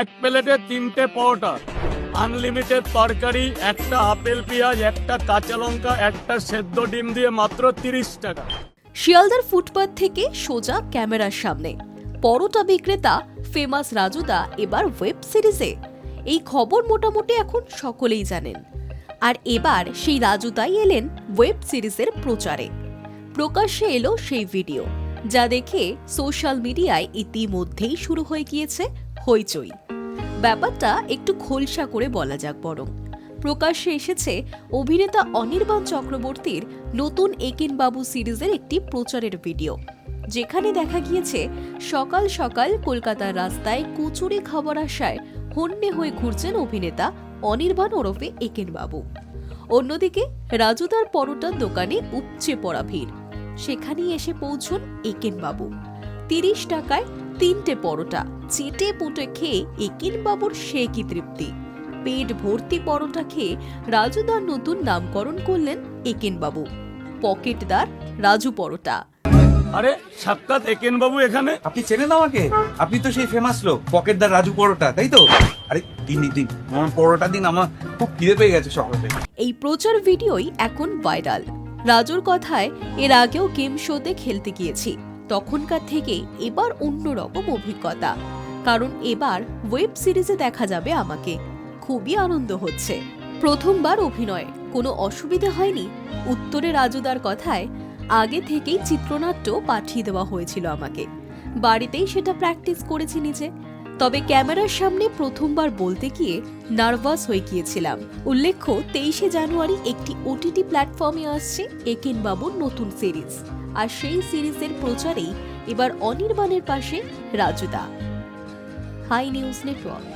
এক প্লেটে তিনটে পরোটা। আনলিমিটেড তরকারি, একটা আপেল পেঁয়াজ, একটা কাঁচা লঙ্কা, একটা সেদ্ধ ডিম দিয়ে মাত্র তিরিশ টাকা। শিয়ালদার ফুটপাথ থেকে সোজা ক্যামেরার সামনে। পরোটা বিক্রেতা ফেমাস রাজুদা এবার ওয়েব সিরিজে এই খবর মোটামুটি এখন সকলেই জানেন। আর এবার সেই রাজুদাই এলেন ওয়েব সিরিজের প্রচারে। প্রকাশ্যে এলো সেই ভিডিও যা দেখে সোশ্যাল মিডিয়ায় ইতিমধ্যেই শুরু হয়ে গিয়েছে হইচই। ব্যাপারটা একটু খোলসা করে বলা যাক বরং। প্রকাশ্যে এসেছে অভিনেতা অনির্বাণ চক্রবর্তীর নতুন একেন বাবু সিরিজের একটি প্রচারের ভিডিও। যেখানে দেখা গিয়েছে, সকাল সকাল কলকাতার রাস্তায় কচুরি খাবার আশায় হন্যে হয়ে ঘুরছেন অভিনেতা অনির্বাণ ওরফে একেন বাবু অন্যদিকে রাজুদার পরোটার দোকানে উপচে পড়া ভিড়। সেখানেই এসে পৌঁছন একেন বাবু তিরিশ টাকায় তিনটে পরোটা চেটে পুটে খেয়ে একেন বাবুর সে কি তৃপ্তি? পেট ভর্তি পরোটা খেয়ে রাজুদার নতুন নামকরণ করলেন একেন বাবু পকেটদার রাজু পরোটা। আরে সাক্ষাৎ একেন বাবু এখানে? আপনি চেনেন আমাকে? আপনি তো সেই ফেমাস লোক পকেটদার রাজু পরোটা তাই তো? আরে দিন, দিন আমার পরোটা দিন আমার খুব খিদে পেয়ে গেছে সকালে এই প্রচার ভিডিওই এখন ভাইরাল। রাজুর কথায় এর আগেও গেম শোতে খেলতে গিয়েছি। তখনকার থেকে এবার অন্যরকম অভিজ্ঞতা। কারণ এবার ওয়েব সিরিজে দেখা যাবে আমাকে। খুবই আনন্দ হচ্ছে। প্রথমবার অভিনয়। কোনো অসুবিধা হয়নি। উত্তরে রাজুদার কথায় আগে থেকেই চিত্রনাট্য পাঠিয়ে দেওয়া হয়েছিল আমাকে। বাড়িতেই সেটা প্র্যাকটিস করেছি নিজে। তবে ক্যামেরার সামনে প্রথমবার বলতে গিয়ে নার্ভাস হয়ে গিয়েছিলাম। উল্লেখ্য, তেইশে জানুয়ারি একটি ওটিটি প্ল্যাটফর্মে আসছে একেন বাবুর নতুন সিরিজ আর সেই সিরিজের প্রচারেই এবার অনির্বাণের পাশে রাজুদা। Hi news network.